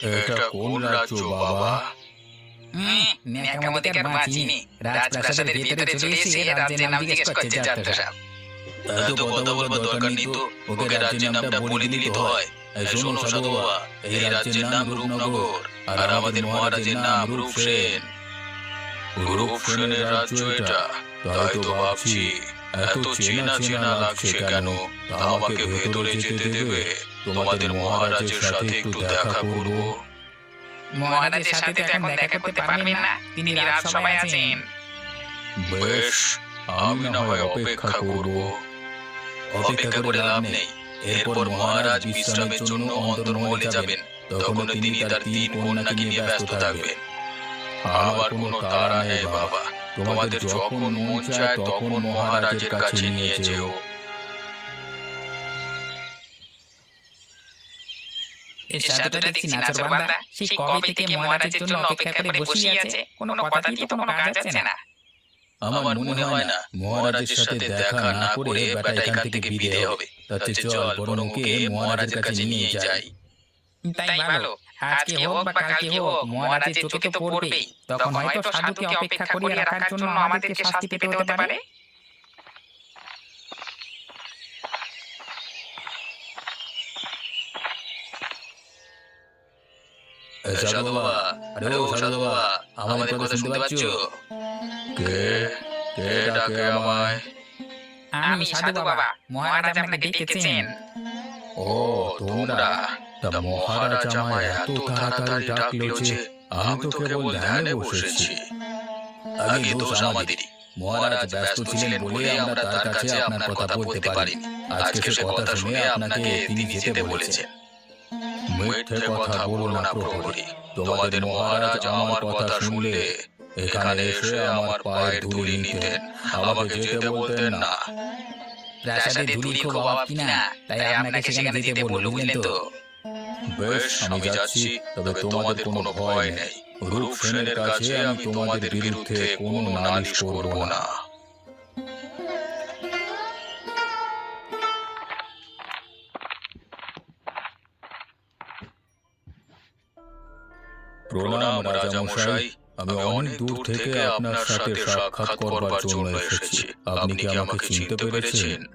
এটা কোন রাজ্য বাবা? হুম, ন্যাকামোদিকে বাঁচিনি। রাজপ্রাসাদের ভেতরে চলে এসে রাজ্যের নাম জিজ্ঞেস করছে যাত্রা সাহেব। এত কথা বলবার দরকার নেই তো। ওকে রাজ্যের নামটা বলে দিলেই তো হয়। শোনো সাধু বাবা এই রাজ্যের নাম রূপনগর আর আমাদের মহারাজের নাম রূপসেন। রূপসেনের রাজ্য এটা। তাই তো ভাবছি। এত চেনা চেনা লাগছে কেন? আমাকে ভেতরে যেতে দেবে। তোমাদের মহারাজের সাথে একটু দেখা করব। মহারাজের সাথে তো এখন দেখা করতে পারবেন না। তিনি রাজসভায় আছেন। বেশ আমি না হয় অপেক্ষা করব। অপেক্ষা করে লাভ নেই। এরপর মহারাজ বিশ্রামের জন্য অন্তর্মহলে যাবেন। তখন তিনি তার তিন কন্যাকে নিয়ে ব্যস্ত থাকবেন। আমার কোনো তাড়া নেই বাবা। তোমাদের যখন মন চায় তখন মহারাজের কাছে নিয়ে যেও। এই সাধুটা দেখছি নাচর বান্দা। সেই কবে থেকে মহারাজের জন্য অপেক্ষা করে বসে আছে কোনো কথা দিয়ে তো কোনো কাজ হচ্ছে না। আমার মনে হয় না মহারাজের সাথে দেখা না করে বেটা এখান থেকে বিদে হবে। তাতে চল বরং মহারাজের কাছে নিয়ে যাই। তাই ভালো। আজকে হোক বা কালকে হোক মহারাজের চোখে তো পড়বেই। তখন হয়তো সাধুকে অপেক্ষা করিয়ে রাখার জন্য আমাদেরকে শাস্তি পেতে হতে পারে? সাধু বাবা। আরে ও সাধু বাবা আমাদের কথা শুনতে পাচ্ছ? কে? কে? ডাকে আমায়? আমি সাধু বাবা মহারাজ আপনাকে ডেকেছেন। ও তোমরা তা মহারাজ আমায় এত তাড়াতাড়ি ডাকলো যে আমি তো কেবল ধ্যানে বসেছি। আগে দোষ আমাদেরই। মহারাজ ব্যস্ত ছিলেন বলে আমরা তার কাছে আপনার কথা বলতে পারিনি। আজকে সে কথা শুনে আপনাকে তিনি যেতে বলেছেন। মিথ্যে কথা বলো না প্রহরী। তোমাদের মহারাজ আমার কথা শুনলে এখানে এসে আমার পায়ের ধুলি নিতেন। আমাকে যেতে বলতেন না। প্রাসাদে ধুলি খুব অভাব কিনা? তাই আপনাকে সেখানে বলল বুঝলেন তো? বেশ আমি যাচ্ছি তবে তোমাদের কোনো ভয় নেই। রূপসেনের কাছে আমি তোমাদের বিরুদ্ধে কোনো নালিশ করব না। প্রণাম রাজা মশাই। আমি অনেক দূর থেকে আপনার সাথে সাক্ষাৎ করবার জন্য এসেছি। আপনি কি আমাকে চিনতে পেরেছেন?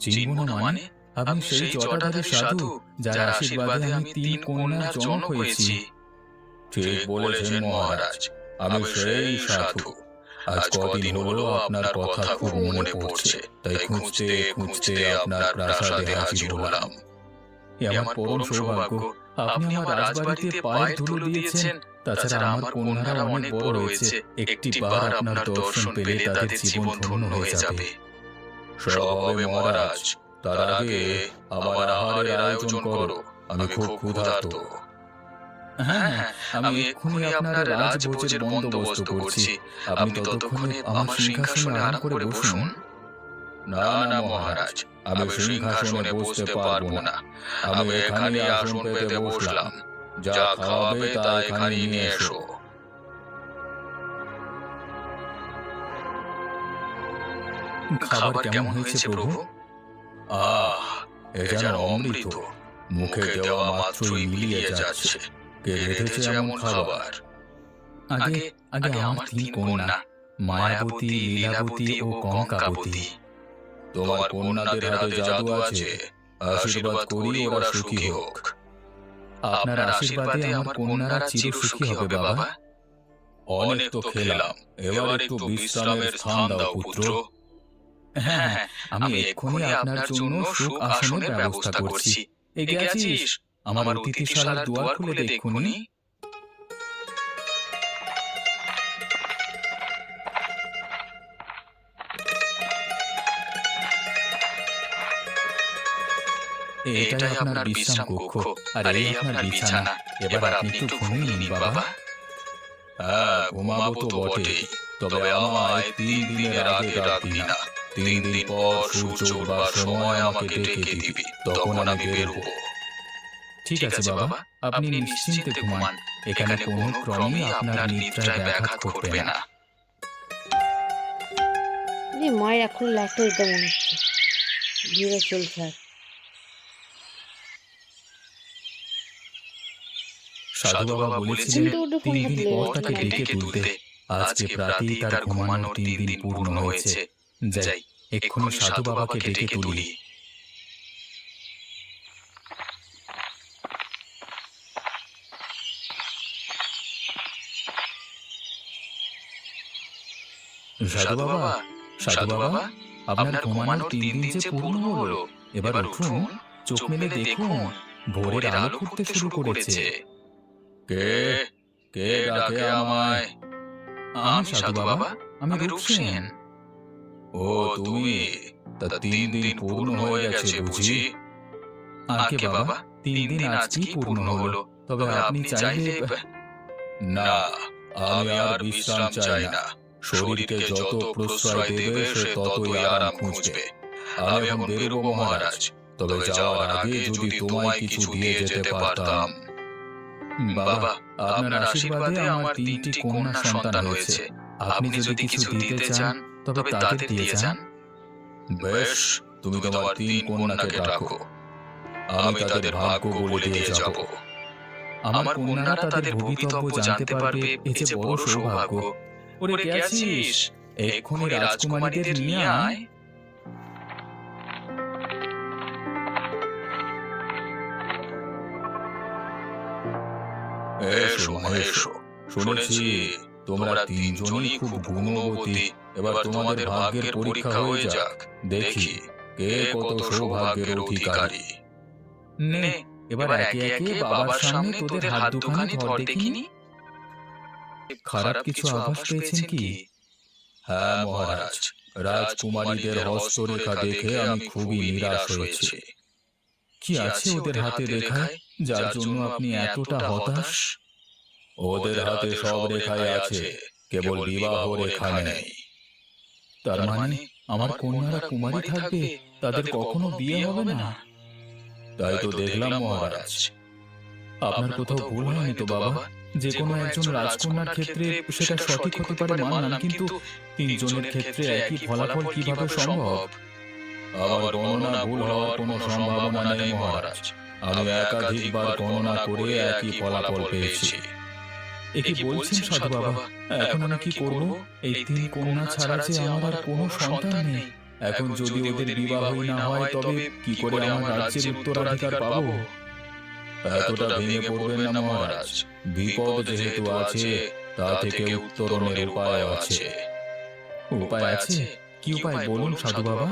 চিনব না মানে? আপনি সেই জটাধারী সাধু যার আশীর্বাদে আমি তিন কন্যার জনক হয়েছি। ঠিক বলেছেন মহারাজ। আমি সেই সাধু। আজ কদিন হলো আপনার কথা খুব মনে পড়ছে। তাই খুঁজতে খুঁজতে আপনার প্রাসাদে হাজির হলাম। আমার পরম সৌভাগ্য। আপনি আমার রাজবাড়িতে পায়ের ধুলো দিয়েছেন তাছাড়া আমার কন্যারা অনেক বড় হয়েছে একটি বার আপনার দর্শন পেলে তাদের জীবন ধন্য হয়ে যাবে। সব হবে মহারাজ তার আগে আমার আহারের আয়োজন করো। আমি খুব ক্ষুধার্ত। হ্যাঁ হ্যাঁ আমি এক্ষুনি আপনার রাজভোজের বন্দোবস্ত করছি। আপনি ততক্ষণে আমার সিংহাসনে আরাম করে বসুন। না না মহারাজ আমি সিংহাসনে বসতে পারব না। আমি এখানে আসন পেতে বসলাম। যা খাওয়াবে তা নিয়ে এসো। খাবার কেমন হয়েছে প্রভু? আহ এ যেন অমৃত। মুখে দেওয়া মাত্রই মিলিয়ে যাচ্ছে। কে রেখেছে এমন খাবার? আগে আগে আমার তিন কন্যা মায়াবতী লীলাবতী ও কঙ্কাবতী। তোমার কন্যাদের হাতে জাদু আছে। আশীর্বাদ করি ওরা সুখী হোক। আপনার আশীর্বাদে আমার কন্যারা চির সুখী হবে বাবা। অনেক তো খেলাম। এবার একটু বিশ্রামের স্থান দাও পুত্র। হ্যাঁ হ্যাঁ আমি এক্ষুনি আপনার জন্য সুখ আসনের ব্যবস্থা করছি। এগিয়ে আছিস? আমার অতিথিশালার দুয়ার খুলে দেখুনি। এটাই আপনার বিশ্রাম কক্ষ। আর এই আপনার বিছানা। এবার আপনি একটু ঘুমিয়ে নিন বাবা। হ্যাঁ ঘুমাবো তো বটেই। তবে আমায় তিন দিনের আগে ডাকবি না তিন দিন পর সূর্য উঠবার সময় আমাকে ডেকে দিবি। তখন আমি বেরোবো। ঠিক আছে বাবা। আপনি নিশ্চিন্তে ঘুমান। এখানে কোনো ক্রমে আপনার নিদ্রায় ব্যাঘাত ঘটবে না। মায়ের এখন লাস্ট হইতে মনে হচ্ছে। ধীরে চলছে আর সাধু বাবা বলেছিলেন তিন দিন পর তাকে ডেকে তুলতে। আজকে প্রাতেই তার ঘুমানোর তিন দিন পূর্ণ হয়েছে। যাই এক্ষুনি সাধু বাবাকে ডেকে তুলি। সাধু বাবা সাধু বাবা আপনার ঘুমানোর তিন দিন যে পূর্ণ হলো। এবার উঠুন চোখ মেলে দেখুন ভোরের আলো ফুটতে শুরু করেছে। কে? কে ডাকে আমায়? আমি সাধু বাবা আমি রূপসেন। ও তুমি তা তিন দিন পূর্ণ হয়ে গেছে বুঝি? আগে বাবা? তিন দিন পূর্ণ হলো? তবে আপনি চাইলে না আমি আর বিশ্রাম চাই না। শরীরকে যত প্রশ্রয় দেবে সে ততই আরাম খুঁজবে। আমি এখন বেরোবো মহারাজ। তবে যাওয়ার আগে যদি তোমায় কিছু দিয়ে যেতে পারতাম বাবা আপনার আশীর্বাদে আমার তিনটি কন্যা সন্তান হয়েছে আপনি যদি কিছু দিতে চান তবে তাদের দিয়ে যান। বেশ তুমি তোমার তিন কন্যাকে ডাকো। আমি তাদের ভাগ্য বলে দিয়ে যাব। আমার কন্যারা তাদের ভবিতব্য জানতে পারবে এ যে বড় সৌভাগ্য। ওরে কে আছিস এক্ষুনি রাজকুমারীদের নিয়ে আয়। এসো মা, এসো। শুনেছি তোমরা তিনজনই খুব গুণবতী এবার তোমাদের ভাগ্যের পরীক্ষা হয়ে যাক। দেখি কে কত সৌভাগ্যের অধিকারী। নে এবার একে একে বাবার সামনে তোদের হাত দুখানি ধর দেখিনি। খারাপ কিছু আভাস পেয়েছেন কি? হ্যাঁ মহারাজ। রাজকুমারীদের হস্তরেখা দেখে আমি খুবই নিরাশ হয়েছি। কি আছে ওদের হাতে রেখায় যার জন্য আপনি এতটা হতাশ? ওদের হাতে সব রেখায় আছে কেবল বিবাহ রেখা নেই। তার মানে আমার কন্যারা কুমারী থাকবে তাদের কখনো বিয়ে হবে না। তাই তো দেখলাম মহারাজ। আপনার কোথাও ভুল হয়নি তো বাবা? যে কোনো একজন রাজকন্যার ক্ষেত্রে সেটা সঠিক হতে পারে মানলাম কিন্তু তিনজনের ক্ষেত্রে একই ফলাফল কীভাবে সম্ভব? আমার গণনা ভুল হওয়ার কোনো সম্ভাবনা নেই মহারাজ। আমি একাধিকবার গণনা করে একই ফলাফল পেয়েছি এ কি বলছেন সাধু বাবা এখন আমি কি করব? এই তিন কন্যা ছাড়া যে আমার আর কোনো সন্তান নেই। এখন যদি ওদের বিবাহই না হয় তবে কি করে আমার রাজ্যের উত্তরাধিকার পাবো? এতটা ভেঙে পড়বেন না মহারাজ। বিপদ যেহেতু আছে তা থেকে উত্তরণের উপায় আছে। উপায় আছে? কি উপায় বলুন সাধু বাবা?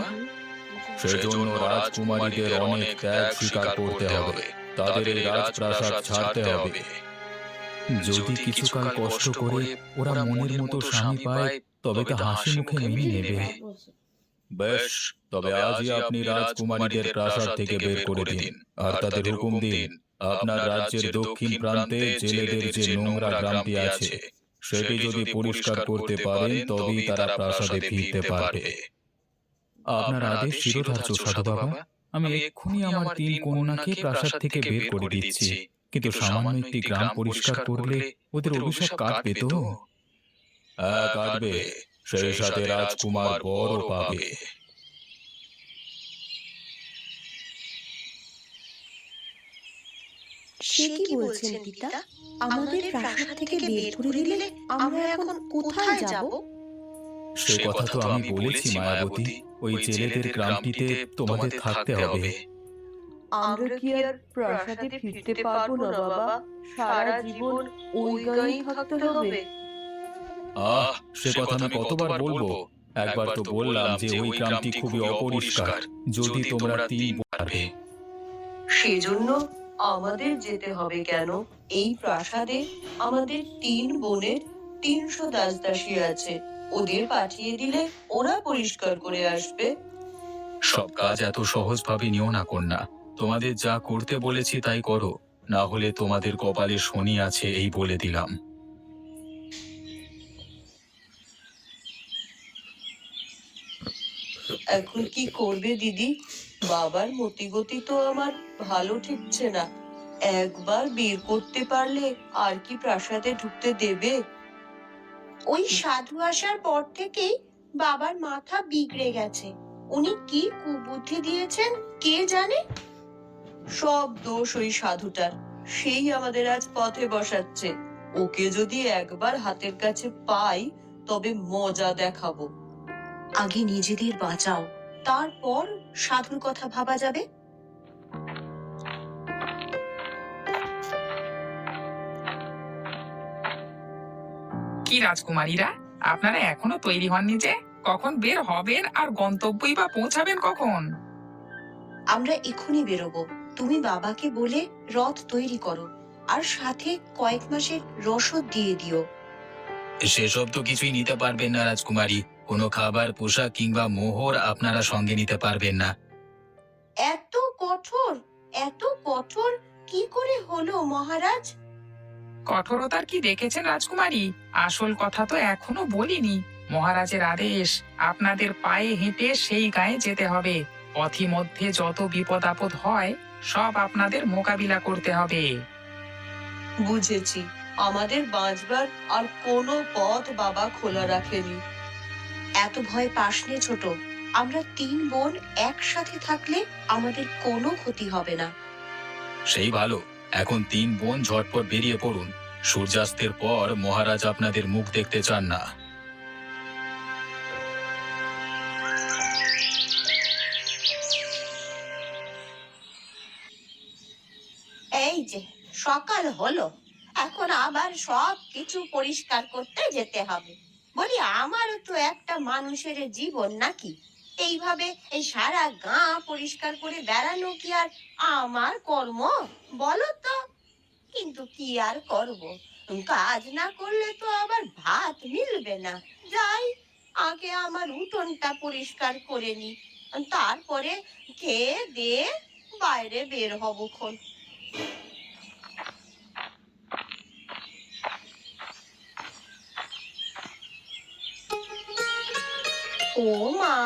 সেজন্য রাজকুমারীদের অনেক ত্যাগ স্বীকার করতে হবে। তাদের এই রাজপ্রাসাদ ছাড়তে হবে। যদি কিছুকাল কষ্ট করে ওরা মনের মতো স্বামী পায় তবে তা হাসি মুখে মেনে নেবে। বেশ তবে আজই আপনি রাজকুমারীদের প্রাসাদ থেকে বের করে দিন। আর তাদের হুকুম দিন আপনার রাজ্যের দক্ষিণ প্রান্তে জেলেদের যে নোংরা গ্রামটি আছে সেটি যদি পরিষ্কার করতে পারেন তবেই তারা প্রাসাদে ফিরতে পারবে। আপনার আদেশ শিরোধার্য সাধু বাবা। আমি এক্ষুনি আমার তিন কন্যাকে প্রাসাদ থেকে বের করে দিচ্ছি। কিন্তু সামান্য একটি গ্রাম পরিষ্কার করলে ওদের অভিশাপ কাটবে তো হ্যাঁ কাটবে। সেই সাথে রাজকুমার বড় পাবে। সে কি বলছেন পিতা? আমাদের প্রাসাদ থেকে বের করে দিলে আমরা এখন কোথায় যাব? সে কথা তো আমি বলেছি মায়াবতী। ওই জেলেদের গ্রামটিতে তোমাদের থাকতে হবে। আমরা কি আর প্রাসাদে ফিরতে পারব না বাবা। সারা জীবন ওই গায়েই থাকতে হবে। আহ সে কথা আমি কতবার বলব? একবার তো বললাম যে ওই গ্রামটি খুবই অপরিষ্কার। যদি তোমরা তিন পারবে। সেজন্য আমাদের যেতে হবে কেন? এই প্রাসাদে আমাদের তিন বোনের তিনশো দাসদাসী আছে। ওদের পাঠিয়ে দিলে ওরা পরিষ্কার করে আসবে। সব কাজ এত সহজভাবে নিও না কন্যা। তোমাদের যা করতে বলেছি তাই করো না হলে তোমাদের কপালে শনি আছে এই বলে দিলাম। এখন কি করবে দিদি? বাবার মতিগতি তো আমার ভালো ঠিকছে না। একবার বের করতে পারলে আর কি প্রাসাদে ঢুকতে দেবে? ওই সাধু আসার পর থেকেই বাবার মাথা বিগড়ে গেছে। উনি কি কুবুদ্ধি দিয়েছেন কে জানে? সব দোষ ওই সাধুটার। সেই আমাদের আজ পথে বসাচ্ছে। ওকে যদি একবার হাতের কাছে পাই তবে মজা দেখাবো। আগে নিজেদের বাঁচাও তারপর সাধুর কথা ভাবা যাবে? কি রাজকুমারীরা আপনারা এখনও তৈরি হননি যে কখন বের হবেন আর গন্তব্যই বা পৌঁছাবেন কখন? আমরা এখনই বেরোবো। তুমি বাবাকে বলে রথ তৈরি করো আর সাথে কয়েক মাসের রসদ দিয়ে দিও। সেসব তো কিছুই নিতে পারবেন না রাজকুমারী। কোনো খাবার পোশাক কিংবা মোহর আপনারা সঙ্গে নিতে পারবেন না। এত কঠোর এত কঠোর কি করে হলো মহারাজ? কঠোরতার কি দেখেছেন রাজকুমারী? আসল কথা তো এখনও বলিনি। মহারাজের আদেশ আপনাদের পায়ে হেঁটে সেই গায়ে যেতে হবে। পথি মধ্যে যত বিপদ আপদ হয় সব আপনাদের মোকাবিলা করতে হবে। বুঝেছি। আমাদের বাঁচবার আর কোনো পথ বাবা খোলা রাখেনি। এত ভয় পাস নে ছোট। আমরা তিন বোন একসাথে থাকলে আমাদের কোনো ক্ষতি হবে না। সেই ভালো। এখন তিন বোন ঝটপট বেরিয়ে পড়ুন। সূর্যাস্তের পর মহারাজ আপনাদের মুখ দেখতে চান না। এই যে, সকাল হলো। এখন আবার সব কিছু পরিষ্কার করতে যেতে হবে। বলি আমারও তো একটা মানুষের জীবন নাকি? এইভাবে এই সারা গা পরিষ্কার করে বেড়ানো কি আর আমার কর্ম? বলো তো। কিন্তু কি আর করব? কাজ না করলে তো আবার ভাত মিলবে না। যাই, আগে আমার উঠোনটা পরিষ্কার করে নি। তারপরে খেয়ে দিয়ে বাইরে বের হব খন। ও মা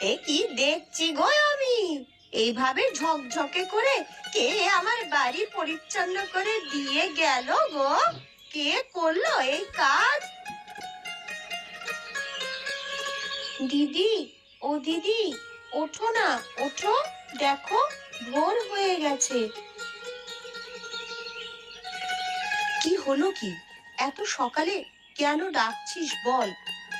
এ কি দেখছি গো আমি? এইভাবে ঝকঝকে করে কে আমার বাড়ি পরিচ্ছন্ন করে দিয়ে গেল গো? কে করল এই কাজ? দিদি, ও দিদি, ওঠো না, ওঠো। দেখো, ভোর হয়ে গেছে। কি হলো কি? এত সকালে কেন ডাকছিস বল?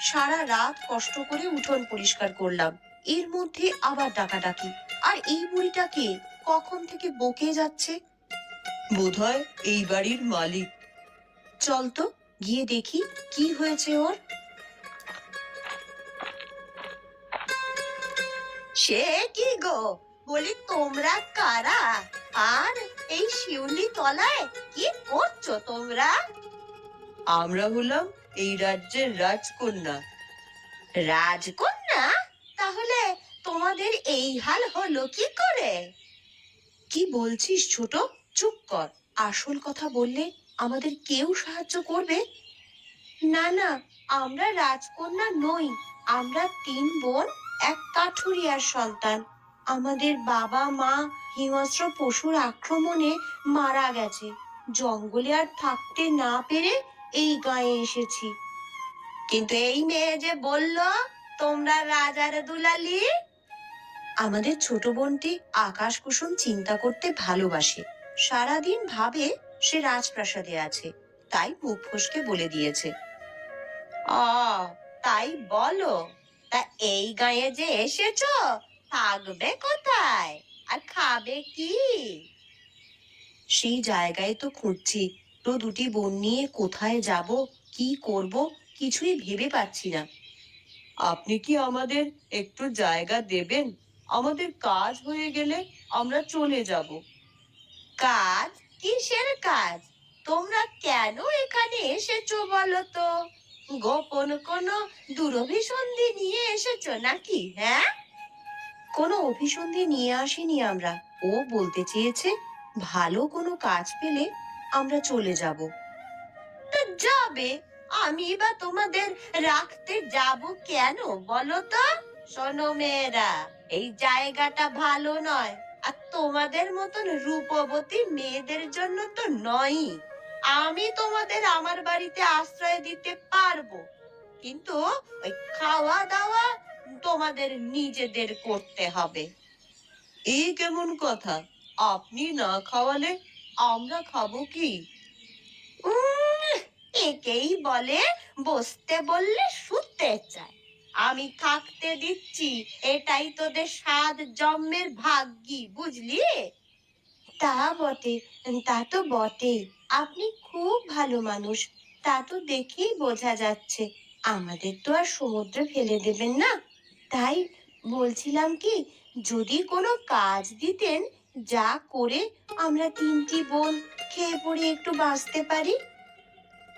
সারা রাত কষ্ট করে উঠোন পরিষ্কার করলাম। এর মধ্যে আবার ডাকাডাকি। আর এই বুড়িটাকে কখন থেকে বকে যাচ্ছে? বোধহয় এই বাড়ির মালিক। চল তো গিয়ে দেখি কি হয়েছে ওর। সে কি গো? বলি তোমরা কারা? আর এই শিউলি তলায় কি করছ তোমরা? আমরা হলাম এই রাজ্যের রাজকন্যা। রাজকন্যা? তাহলে তোমাদের এই হাল হলো কি করে? কি বলছিস ছোট? চুপ কর। আসল কথা বললে আমাদের কেউ সাহায্য করবে? না না আমরা রাজকন্যা নই। আমরা তিন বোন এক কাঠুরিয়ার সন্তান। আমাদের বাবা মা হিংস্র পশুর আক্রমণে মারা গেছে। জঙ্গলে আর থাকতে না পেরে এই গায়ে এসেছি। কিন্তু এই মেয়ে যে বলল, তোমরা রাজার দুলালি? আমাদের ছোট বোনটি আকাশ কুসুম চিন্তা করতে ভালোবাসে। সারাদিন ভাবে সে রাজপ্রাসাদে আছে, তাই মুখ ফসকে বলে দিয়েছে। আ তাই বলো, তা এই গায়ে যে এসেছ, থাকবে কোথায়? আর খাবে কি? সেই জায়গায় তো খুঁজছি। দুটি বোন নিয়ে কোথায় যাব কি করব কিছুই ভেবে পাচ্ছি না। আপনি কি আমাদের একটু জায়গা দেবেন? আমাদের কাজ হয়ে গেলে আমরা চলে যাব। কাজ? কিসের কাজ? তোমরা কেন এখানে এসেছ বলো তো? গোপন কোনো দুরভিসন্ধি নিয়ে এসেছ নাকি হ্যাঁ? কোনো অভিসন্ধি নিয়ে আসিনি আমরা। ও বলতে চেয়েছে ভালো কোনো কাজ পেলে আমরা চলে যাব। যাবে। আমি বা তোমাদের রাখতে যাব কেন বলো তো? শোনো মেয়েরা, এই জায়গাটা ভালো নয়। আর তোমাদের মতন রূপবতী মেয়েদের জন্য তো নয়ই। আমি তোমাদের আমার বাড়িতে আশ্রয় দিতে পারব। কিন্তু ওই খাওয়া দাওয়া তোমাদের নিজেদের করতে হবে। এই কেমন কথা? আপনি না খাওয়ালে আমরা খাব কি? একেই বলে বসতে বললে শুতে চায়। আমি থাকতে দিচ্ছি, এটাই তোদের সাত জন্মের ভাগ্যি, বুঝলি? তা বটে, তা তো বটেই। আপনি খুব ভালো মানুষ, তা তো দেখেই বোঝা যাচ্ছে। আমাদের তো আর সমুদ্রে ফেলে দেবেন না। তাই বলছিলাম কি, যদি কোনো কাজ দিতেন যা করে আমরা তিনটি বোন খেয়ে পড়ে একটু বাঁচতে পারি?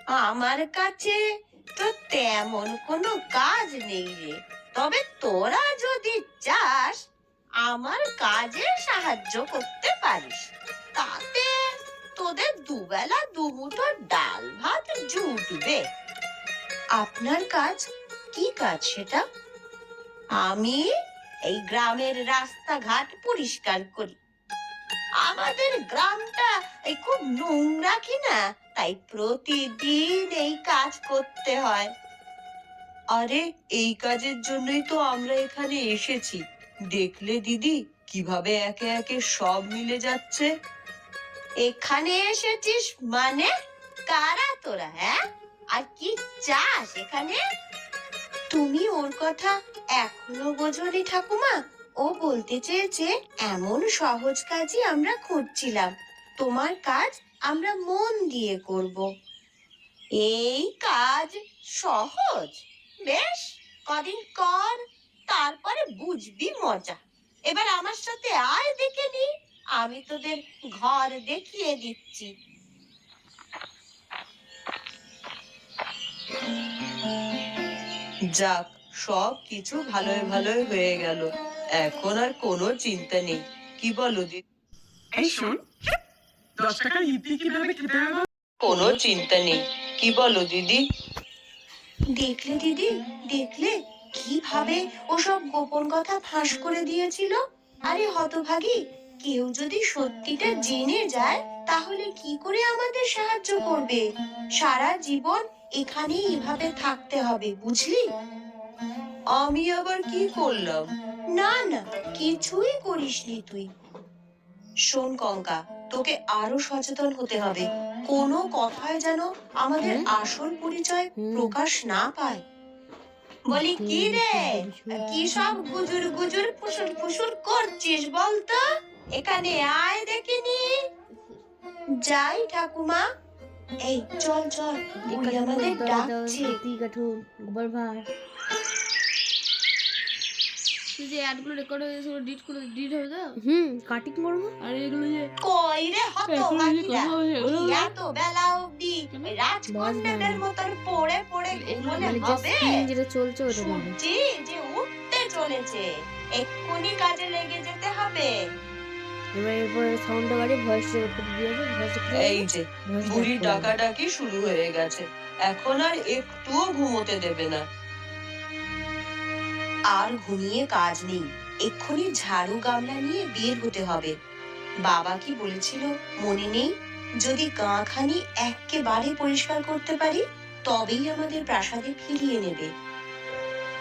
আমার কাছে তো তেমন কোনো কাজ নেই রে। তবে তোরা যদি চাস, আমার কাজে সাহায্য করতে পারিস। তাতে তোদের দুবেলা দুমুঠো ডাল ভাত জুটবে। আপনার কাজ কি কাজ সেটা? আমি এই গ্রামের রাস্তাঘাট পরিষ্কার করি। আমাদের গ্রামটা, এই খুব নোংরা কিনা? তাই প্রতিদিন এই কাজ করতে হয়। আরে, এই কাজের জন্যই তো আমরা এখানে এসেছি। দেখলে দিদি, কীভাবে একে একে সব মিলে যাচ্ছে? এখানে এসেছিস মানে? কারা তোরা হ্যাঁ? আর কি চাস এখানে? তুমি ওর কথা এখনও বোঝনি ঠাকুমা? ও বলতে চেয়েছে, এমন সহজ কাজই আমরা খুঁজছিলাম। তোমার কাজ আমরা মন দিয়ে করব। এই কাজ সহজ। বেশ, কদিন কর, তারপরে বুঝবি মজা। এবার আমার সাথে আয় দেখে নি, আমি তোদের ঘর দেখিয়ে দিচ্ছি। যাক সব কিছু ভালোই ভালোই হয়ে গেল। এখন আর কোনো চিন্তা নেই। কি বলো দিদি এই শোন দশ টাকার ইডলি কীভাবে খেতে হবে? কোনো চিন্তা নেই। কি বলো দিদি? দেখলে দিদি দেখলে? কীভাবে ওসব গোপন কথা ফাঁস করে দিয়েছিল? আরে হতভাগী কেউ যদি সত্যিটা জেনে যায় তাহলে কি করে আমাদের সাহায্য করবে? সারা জীবন এখানে এভাবে থাকতে হবে বুঝলি? আমি আবার কি করলাম? না না কিছুই করিসনি তুই। শোন কঙ্কা তোকে আরও সচেতন হতে হবে। কোনো কথায় যেন আমাদের আসল পরিচয় প্রকাশ না পায়। বলি কি রে? কি সব গুজুর গুজুর ফুসুর ফুসুর করছিস বলতো? এখানে আয় দেখিনি যাই ঠাকুমা। এই চল চল আমাদের ডাকছে। যে অ্যাডগুলো রেকর্ড হয়ে গেছে ডিট করে ডিট হবে তো হুম কাটিং করব? আর এগুলো যে কই রে হত এত বেলা অবধি রাজকন্যাদের মতন পড়ে পড়ে ঘুমোলে মানে হবে? যেটা চলছে ওটা যে উঠতে চলেছে এক্ষুনি কাজে লেগে যেতে হবে। এবার এরপরে সাউন্ডটা বাড়ি ভয়েস রেকর্ড দিয়ে ভয়েস এই যে বুড়ি ডাকাডাকি শুরু হয়ে গেছে। এখন আর একটুও ঘুমোতে দেবে না। আর ঘুমিয়ে কাজ নেই। এক্ষুনি ঝাড়ু গামলা নিয়ে বের হতে হবে। বাবা কি বলেছিল মনে নেই? যদি গাঁখানি একেবারে পরিষ্কার করতে পারি, তবেই আমাদের প্রাসাদে ফিরিয়ে নেবে।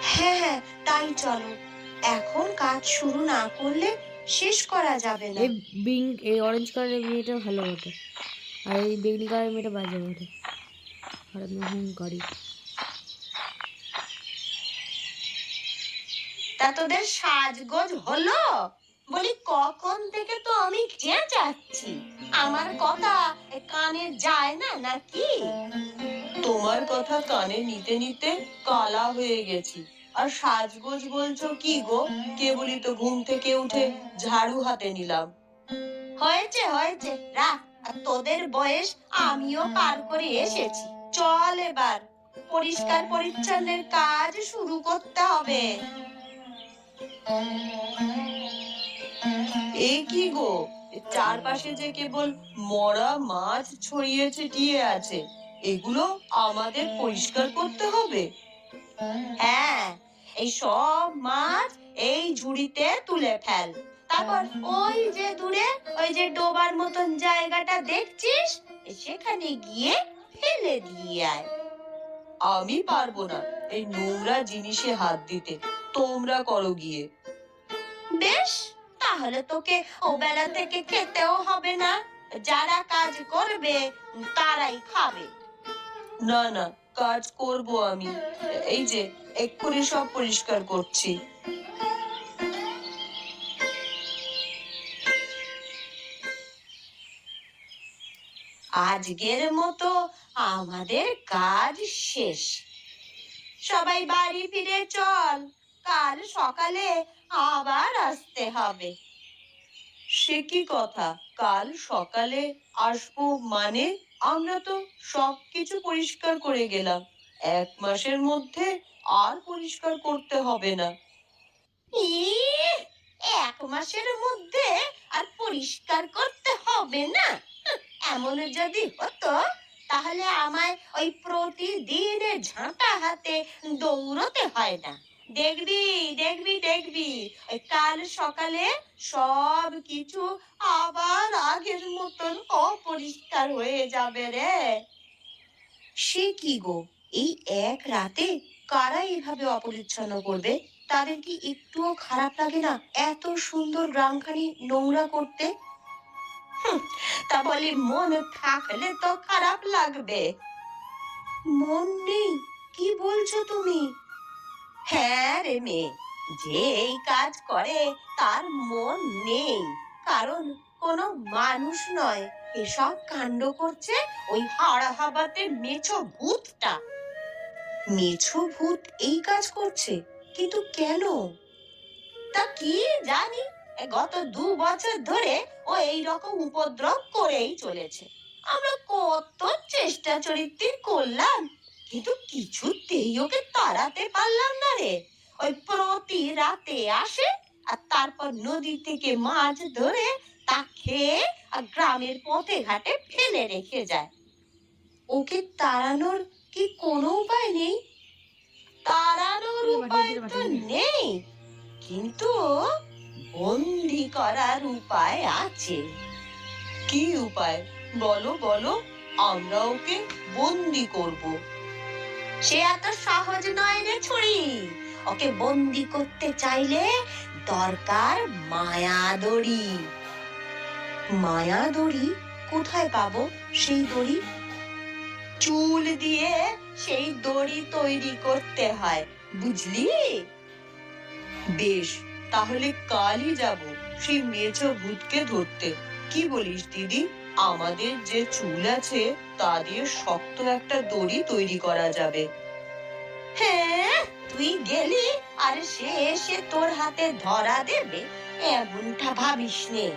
হ্যাঁ হ্যাঁ তাই চলো। এখন কাজ শুরু না করলে শেষ করা যাবে না। এই বিং, এই অরেঞ্জ কালারের মেয়েটা ভালো বটে। আর এই বেগুনি কালারের মেয়েটা বাজে বটে। আর হুঙ্কারি তা তোদের সাজগোজ হলো? বলি কখন থেকে তো আমি চেঁচাচ্ছি আমার কথা কানে যায় না নাকি? তোমার কথা কানে নিতে নিতে কালা হয়ে গেছি। আর সাজগোজ বলছো কি গো? কেবলই তো ঘুম থেকে উঠে ঝাড়ু হাতে নিলাম। হয়েছে হয়েছে। রাখ তোদের বয়স আমিও পার করে এসেছি। চল এবার পরিষ্কার পরিচ্ছন্নের কাজ শুরু করতে হবে। কি গো? চারপাশে যে কেবল মরা মাছ ছড়িয়ে ছিটিয়ে আছে, এগুলো আমাদের পরিষ্কার করতে হবে। হ্যাঁ এই সব মাছ এই ঝুড়িতে তুলে ফেল। তারপর ওই যে দূরে, ওই যে ডোবার মতন জায়গাটা দেখছিস? সেখানে গিয়ে ফেলে দিয়ে আয়। আমি পারব না এই নোংরা জিনিসে হাত দিতে। তোমরা করো গিয়ে। বেশ, তাহলে তোকে ও বেলা থেকে খেতেও হবে না। যারা কাজ করবে, তারাই খাবে। না না, কাজ করব আমি। এই যে, এক্ষুনি সব পরিষ্কার করছি। আজকের মতো আমাদের কাজ শেষ। সবাই বাড়ি ফিরে চল। কাল সকালে আবার আসতে হবে। সে কি কথা? কাল সকালে আসব মানে আমরা তো সবকিছু পরিষ্কার করে গেলাম। এক মাসের মধ্যে আর পরিষ্কার করতে হবে না। এক মাসের মধ্যে আর পরিষ্কার করতে হবে না? এমন যদি হতো, তাহলে আমায় ওই প্রতিদিনের ঝাঁটা হাতে দৌড়তে হয় না। দেখবি দেখবি দেখবি। কাল সকালে সব কিছু আবার আগের মতন অপরিষ্কার হয়ে যাবে রে। সে কি গো? এই এক রাতে কারা এভাবে অপরিচ্ছন্ন করবে? তাদের কি একটুও খারাপ লাগে না এত সুন্দর গ্রামখানি নোংরা করতে? তা বলি মন থাকলে তো খারাপ লাগবে। মন নেই? কি বলছো তুমি? হ্যাঁ রে মেয়ে যে এই কাজ করে তার মন নেই। কারণ কোনো মানুষ নয়। এসব কাণ্ড করছে ওই হাড়া হাবাতে মেছো ভূতটা। মেছো ভূত এই কাজ করছে, কিন্তু কেন? তা কি জানি? গত দু বছর ধরে ও এই রকম উপদ্রব করেই চলেছে। আমরা কত চেষ্টা চরিত্র করলাম কিন্তু কিছুতেই ওকে তাড়াতে পারলাম না রে। ওই প্রতি রাতে আসে আর তারপর নদী থেকে মাছ ধরে তা খেয়ে আর গ্রামের পথে ঘাটে ফেলে রেখে যায়। ওকে তাড়ানোর কি কোনো উপায় নেই? তাড়ানোর উপায় তো নেই কিন্তু বন্দি করার উপায় আছে। কি উপায়? বলো বলো আমরা ওকে বন্দি করব। সে এত সহজ নয় রে ছুরি। ওকে বন্দি করতে চাইলে দরকার মায়া দড়ি মায়া দড়ি কোথায় পাবো সেই দড়ি? চুল দিয়ে সেই দড়ি তৈরি করতে হয়, বুঝলি? বেশ, তাহলে কালই যাব। সেই মেছো ভূতকে ধরতে। কি বলিস দিদি? আমাদের যে চুল আছে তা দিয়ে শক্ত একটা দড়ি তৈরি করা যাবে। হ্যাঁ তুই গেলি আর সে এসে তোর হাতে ধরা দেবে এমনটা ভাবিস নে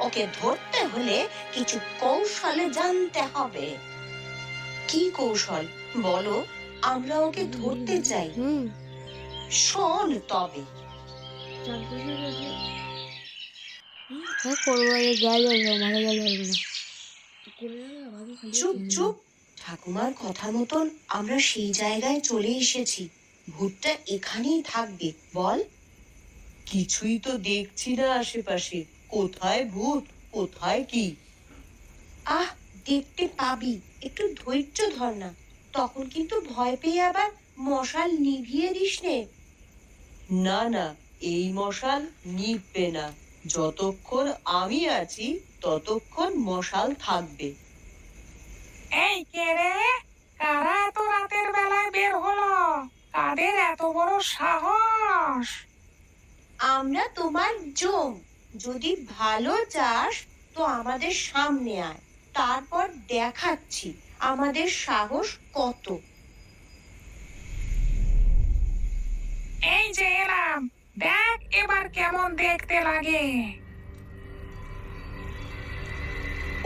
ওকে ধরতে হলে কিছু কৌশলে জানতে হবে। কি কৌশল? বলো আমরা ওকে ধরতে চাই। শোন তবে। করব গায়ে গেলে না চুপ চুপ। ঠাকুমার কথা মতন আমরা সেই জায়গায় চলে এসেছি। ভূতটা এখানেই থাকবে বল। কিছুই তো দেখছি না আশেপাশে। কোথায় ভূত কোথায় কি? আহ দেখতে পাবি। একটু ধৈর্য ধর না। তখন কিন্তু ভয় পেয়ে আবার মশাল নিভিয়ে দিস নে। না না এই মশাল নিভবে না। যতক্ষণ আমি আছি ততক্ষণ মশাল থাকবে। এই কে রে? কারা এত রাতের বেলায় বের হলো? কাদের এত বড় সাহস? আমরা তোমার জম। যদি ভালো চাস তো আমাদের সামনে আয়। তারপর দেখাচ্ছি আমাদের সাহস কত। এই যে এলাম দেখ এবার কেমন দেখতে লাগে।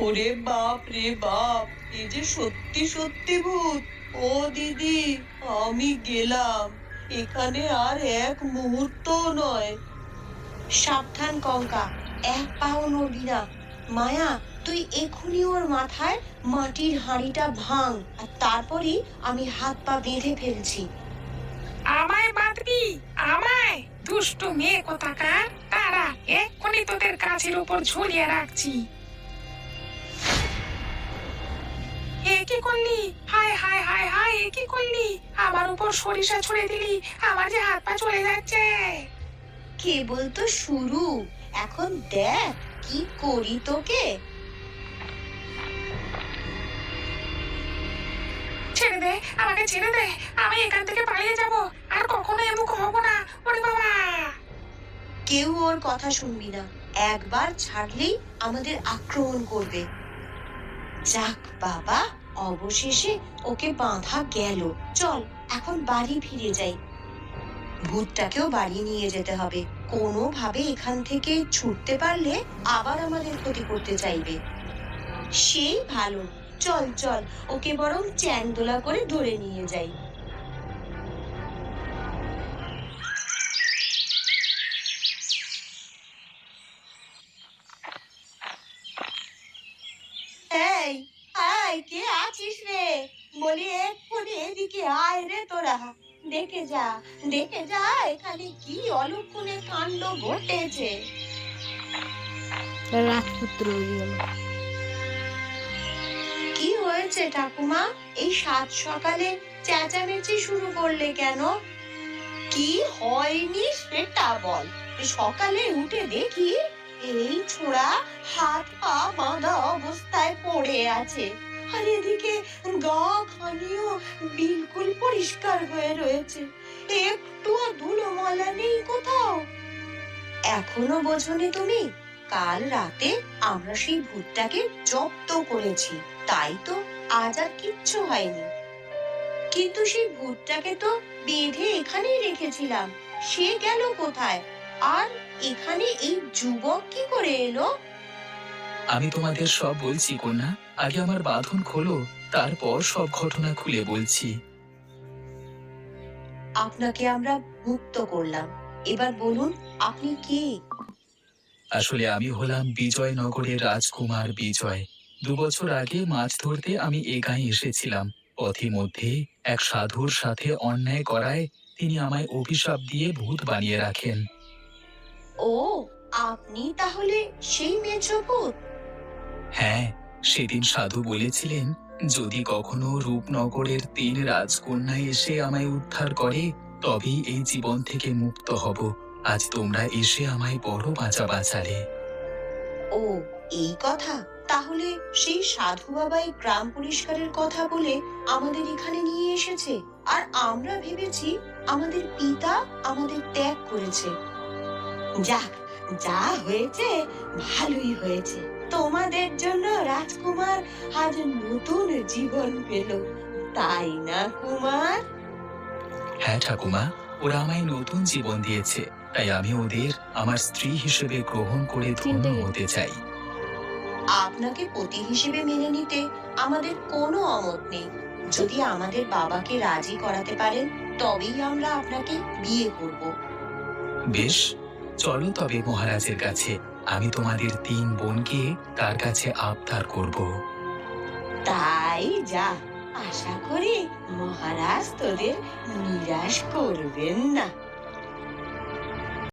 ওরে বাপ রে বাপ এ যে সত্যি সত্যি ভূত। ও দিদি আমি গেলাম। এখানে আর এক মুহূর্ত নয়। সাবধান কঙ্কা। এক পাও নড়বি না। মায়া তুই এখনই ওর মাথায় মাটির হাঁড়িটা ভাঙ আর তারপরই আমি হাত পা বেঁধে ফেলছি। আমায় বাঁধবি? আমায়? দুষ্টু মেয়ে কোথাকার? তারা এক্ষুনি তোদের কাছের উপর ঝুলিয়ে রাখছি। এ কি করলি? হায় হায় হায় হায় এ কি করলি? আমার উপর সরিষা ছুঁড়ে দিলি আমার যে হাত পা চলে যাচ্ছে। কেবল তো শুরু। এখন দেখ কি করি তোকে? ছেড়ে দে আমাকে ছেড়ে দে। আমি এখান থেকে পালিয়ে যাব। আর কখনো এমন হব না ওরে বাবা। কেউ ওর কথা শুনবি না। একবার ছাড়লেই আমাদের আক্রমণ করবে। যাক বাবা, অবশেষে ওকে বাঁধা গেল। চল, এখন বাড়ি ফিরে যাই। ভূতটাকেও বাড়ি নিয়ে যেতে হবে। কোনোভাবে এখান থেকে ছুটতে পারলে আবার আমাদের ক্ষতি করতে চাইবে। সেই ভালো। চল চল, ওকে বরং চ্যাংদোলা করে ধরে নিয়ে যাই। এই আয় কে আছিস রে? বলি এক্ষুনি এদিকে আয় রে তোরা। দেখে যা দেখে যা এখানে কি অলক্ষণে কাণ্ড ঘটেছে। রাজপুত্র কি হয়েছে ঠাকুমা? এই সাত সকালে চেঁচামেচি শুরু করলে কেন? কি হয়নি সেটা বল। সকালে উঠে দেখি এই ছোড়া হাত পা বাঁধা অবস্থায় পড়ে আছে। আর এদিকে গা খানিও বিলকুল পরিষ্কার হয়ে রয়েছে। একটু ধুলো ময়লা নেই কোথাও। এখনও বোঝনি তুমি, কাল রাতে আমরা সেই ভূতটাকে জব্দ করেছি। তাই তো আজ আর কিচ্ছু হয়নি। কিন্তু সেই ভূতটাকে তো বেঁধে এখানেই রেখেছিলাম। সে গেল কোথায়? আর এখানে এই যুবক কি করে এলো? আমি তোমাদের সব বলছি কন্যা। আগে আমার বাঁধন খোলো তারপর সব ঘটনা খুলে বলছি। আপনাকে আমরা মুক্ত করলাম। এবার বলুন আপনি কে? আসলে আমি হলাম বিজয়নগরের রাজকুমার বিজয়। দু বছর আগে মাছ ধরতে আমি এ গাঁয়ে এসেছিলাম। পথে মধ্যে এক সাধুর সাথে অন্যায় করায় তিনি আমায় অভিশাপ দিয়ে ভূত বানিয়ে রাখেন। ও আপনি তাহলে সেই মেজভূত হ্যাঁ সেদিন সাধু বলেছিলেন যদি কখনো রূপনগরের তিন রাজকন্যা এসে আমায় উদ্ধার করে তবেই এই জীবন থেকে মুক্ত হব। আজ তোমরা এসে আমায় বড় বাঁচা বাঁচালে। ও এই কথা? তাহলে সেই সাধু বাবাই গ্রাম পরিষ্কারের কথা বলে আমাদের এখানে নিয়ে এসেছে আর আমরা ভেবেছি আমাদের পিতা আমাদের ত্যাগ করেছে। যাক যা হয়েছে ভালোই হয়েছে। তোমাদের জন্য রাজকুমার আজ নতুন জীবন পেল তাই না কুমার? হ্যাঁ ঠাকুমা ওরা আমায় নতুন জীবন দিয়েছে তাই আমি ওদের আমার স্ত্রী হিসেবে গ্রহণ করে ধন্য হতে চাই। আপনাকে পতি হিসেবে মেনে নিতে আমাদের কোনো অমত নেই। যদি আমাদের বাবাকে রাজি করাতে পারেন তবেই আমরা আপনাকে বিয়ে করব। বেশ চলো তবে মহারাজের কাছে আমি তোমাদের তিন বোনকে তার কাছে আবদার করব। তাই যা, আশা করি মহারাজ তোদের নিরাশ করবেন না।